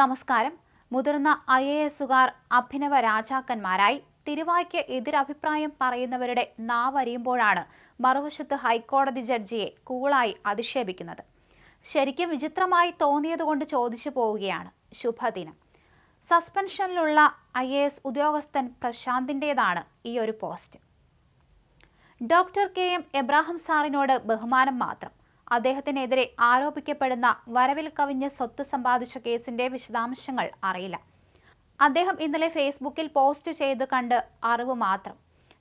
നമസ്കാരം. മുതിർന്ന I A എസുകാർ Abhinava രാജാക്കന്മാരായി തിരുവായ്ക്ക് എതിരഭിപ്രായം പറയുന്നവരുടെ നാവരിയുമ്പോഴാണ് മറുവശത്ത് ഹൈക്കോടതി ജഡ്ജിയെ കൂളായി അധിക്ഷേപിക്കുന്നത്. ശരിക്കും വിചിത്രമായി തോന്നിയതുകൊണ്ട് ചോദിച്ചു പോവുകയാണ് ശുഭദിനം. സസ്പെൻഷനിലുള്ള ഐ എ എസ് ഉദ്യോഗസ്ഥൻ പ്രശാന്തിന്റേതാണ് ഈ ഒരു post. Doctor K M Ebrahim സാറിനോട് ബഹുമാനം മാത്രം. അദ്ദേഹത്തിനെതിരെ ആരോപിക്കപ്പെടുന്ന വരവിൽ കവിഞ്ഞ് സ്വത്ത് സമ്പാദിച്ച കേസിന്റെ വിശദാംശങ്ങൾ അറിയില്ല. അദ്ദേഹം ഇന്നലെ ഫേസ്ബുക്കിൽ പോസ്റ്റ് ചെയ്ത് കണ്ട് അറിവ് മാത്രം.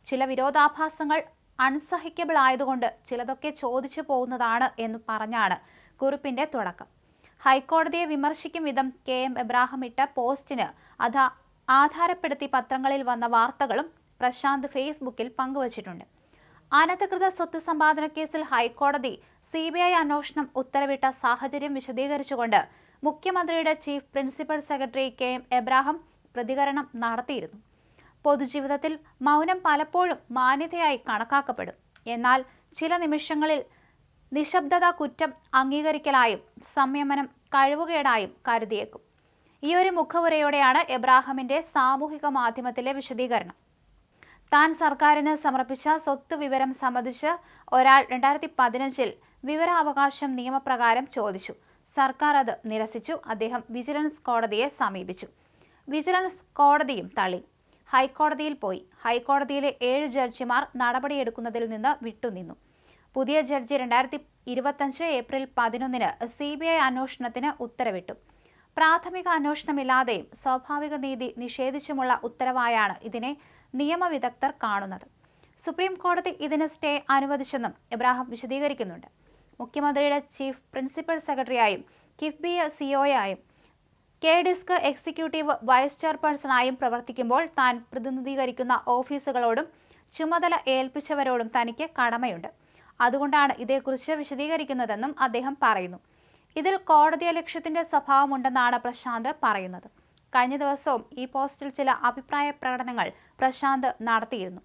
ചില വിരോധാഭാസങ്ങൾ അൺസഹിക്കബിൾ ആയതുകൊണ്ട് ചിലതൊക്കെ ചോദിച്ചു പോകുന്നതാണ് എന്ന് പറഞ്ഞാണ് കുറിപ്പിന്റെ തുടക്കം. ഹൈക്കോടതിയെ വിമർശിക്കും വിധം കെ എം എബ്രാഹിം ഇട്ട പോസ്റ്റിന് അത് ആധാരപ്പെടുത്തി പത്രങ്ങളിൽ വന്ന വാർത്തകളും പ്രശാന്ത് ഫേസ്ബുക്കിൽ പങ്കുവച്ചിട്ടുണ്ട്. അനധികൃത സ്വത്ത് സമ്പാദന കേസിൽ ഹൈക്കോടതി സി ബി ഐ അന്വേഷണം ഉത്തരവിട്ട സാഹചര്യം വിശദീകരിച്ചുകൊണ്ട് മുഖ്യമന്ത്രിയുടെ chief principal secretary K M Ebrahim പ്രതികരണം നടത്തിയിരുന്നു. പൊതുജീവിതത്തിൽ മൗനം പലപ്പോഴും മാന്യതയായി കണക്കാക്കപ്പെടും. എന്നാൽ ചില നിമിഷങ്ങളിൽ നിശബ്ദത കുറ്റം അംഗീകരിക്കലായും സംയമനം കഴിവുകേടായും കരുതിയേക്കും. ഈ ഒരു മുഖവുരയോടെയാണ് എബ്രാഹിമിന്റെ സാമൂഹിക മാധ്യമത്തിലെ വിശദീകരണം. താൻ സർക്കാരിന് സമർപ്പിച്ച സ്വത്ത് വിവരം സംബന്ധിച്ച് ഒരാൾ രണ്ടായിരത്തി പതിനഞ്ചിൽ വിവരാവകാശം നിയമപ്രകാരം ചോദിച്ചു. സർക്കാർ അത് നിരസിച്ചു. അദ്ദേഹം വിജിലൻസ് കോടതിയെ സമീപിച്ചു. വിജിലൻസ് കോടതിയും തള്ളി. ഹൈക്കോടതിയിൽ പോയി. ഹൈക്കോടതിയിലെ ഏഴ് ജഡ്ജിമാർ നടപടിയെടുക്കുന്നതിൽ നിന്ന് വിട്ടുനിന്നു. പുതിയ ജഡ്ജി രണ്ടായിരത്തി ഇരുപത്തഞ്ച് ഏപ്രിൽ പതിനൊന്നിന് സി ബി ഐ അന്വേഷണത്തിന് ഉത്തരവിട്ടു. പ്രാഥമിക അന്വേഷണമില്ലാതെയും സ്വാഭാവിക നീതി നിഷേധിച്ചുമുള്ള ഉത്തരവായാണ് ഇതിനെ നിയമവിദഗ്ധർ കാണുന്നത്. സുപ്രീം കോടതി ഇതിന് സ്റ്റേ അനുവദിച്ചെന്നും ഇബ്രാഹിം വിശദീകരിക്കുന്നുണ്ട്. മുഖ്യമന്ത്രിയുടെ ചീഫ് പ്രിൻസിപ്പൽ സെക്രട്ടറിയായും കിഫ്ബി സിഒയായും കെ ഡിസ്ക് എക്സിക്യൂട്ടീവ് വൈസ് ചെയർപേഴ്സണായും പ്രവർത്തിക്കുമ്പോൾ താൻ പ്രതിനിധീകരിക്കുന്ന ഓഫീസുകളോടും ചുമതല ഏൽപ്പിച്ചവരോടും തനിക്ക് കടമയുണ്ട്. അതുകൊണ്ടാണ് ഇതേക്കുറിച്ച് വിശദീകരിക്കുന്നതെന്നും അദ്ദേഹം പറയുന്നു. ഇതിൽ കോടതിയ ലക്ഷ്യത്തിന്റെ സ്വഭാവമുണ്ടെന്നാണ് പ്രശാന്ത് പറയുന്നത്. കഴിഞ്ഞ ദിവസവും ഈ പോസ്റ്റിൽ ചില അഭിപ്രായ പ്രകടനങ്ങൾ പ്രശാന്ത് നടത്തിയിരുന്നു.